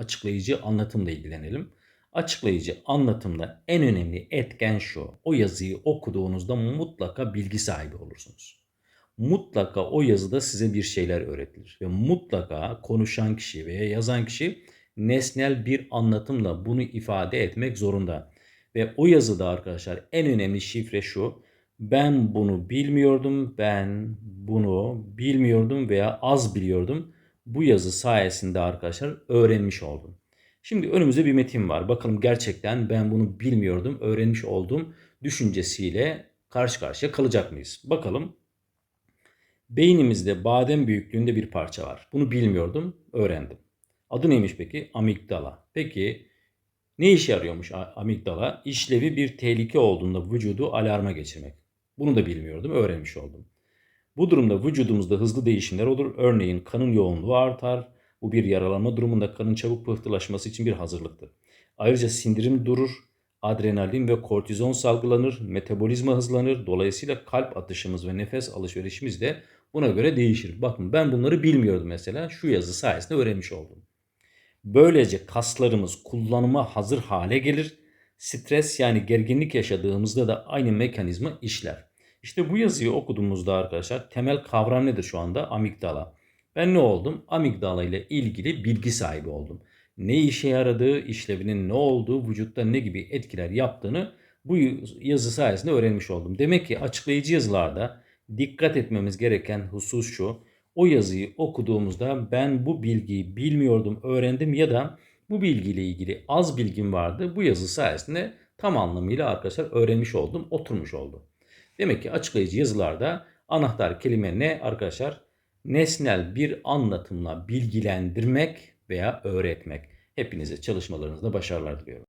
açıklayıcı anlatımla ilgilenelim. Açıklayıcı anlatımda en önemli etken şu. O yazıyı okuduğunuzda mutlaka bilgi sahibi olursunuz. Mutlaka o yazıda size bir şeyler öğretilir ve mutlaka konuşan kişi veya yazan kişi nesnel bir anlatımla bunu ifade etmek zorunda. Ve o yazıda arkadaşlar en önemli şifre şu. Ben bunu bilmiyordum, ben bunu bilmiyordum veya az biliyordum. Bu yazı sayesinde arkadaşlar öğrenmiş oldum. Şimdi önümüzde bir metin var. Bakalım gerçekten ben bunu bilmiyordum, öğrenmiş oldum düşüncesiyle karşı karşıya kalacak mıyız? Bakalım. Beynimizde badem büyüklüğünde bir parça var. Bunu bilmiyordum, öğrendim. Adı neymiş peki? Amigdala. Peki ne işe yarıyormuş amigdala? İşlevi bir tehlike olduğunda vücudu alarma geçirmek. Bunu da bilmiyordum, öğrenmiş oldum. Bu durumda vücudumuzda hızlı değişimler olur. Örneğin kanın yoğunluğu artar. Bu bir yaralanma durumunda kanın çabuk pıhtılaşması için bir hazırlıktır. Ayrıca sindirim durur, adrenalin ve kortizon salgılanır, metabolizma hızlanır. Dolayısıyla kalp atışımız ve nefes alışverişimiz de buna göre değişir. Bakın ben bunları bilmiyordum mesela. Şu yazı sayesinde öğrenmiş oldum. Böylece kaslarımız kullanıma hazır hale gelir. Stres yani gerginlik yaşadığımızda da aynı mekanizma işler. İşte bu yazıyı okuduğumuzda arkadaşlar temel kavram nedir şu anda? Amigdala. Ben ne oldum? Amigdala ile ilgili bilgi sahibi oldum. Ne işe yaradığı, işlevinin ne olduğu, vücutta ne gibi etkiler yaptığını bu yazı sayesinde öğrenmiş oldum. Demek ki açıklayıcı yazılarda dikkat etmemiz gereken husus şu. O yazıyı okuduğumuzda ben bu bilgiyi bilmiyordum, öğrendim ya da bu bilgiyle ilgili az bilgim vardı. Bu yazı sayesinde tam anlamıyla arkadaşlar öğrenmiş oldum, oturmuş oldu. Demek ki açıklayıcı yazılarda anahtar kelime ne arkadaşlar? Nesnel bir anlatımla bilgilendirmek veya öğretmek. Hepinize çalışmalarınızda başarılar diliyorum.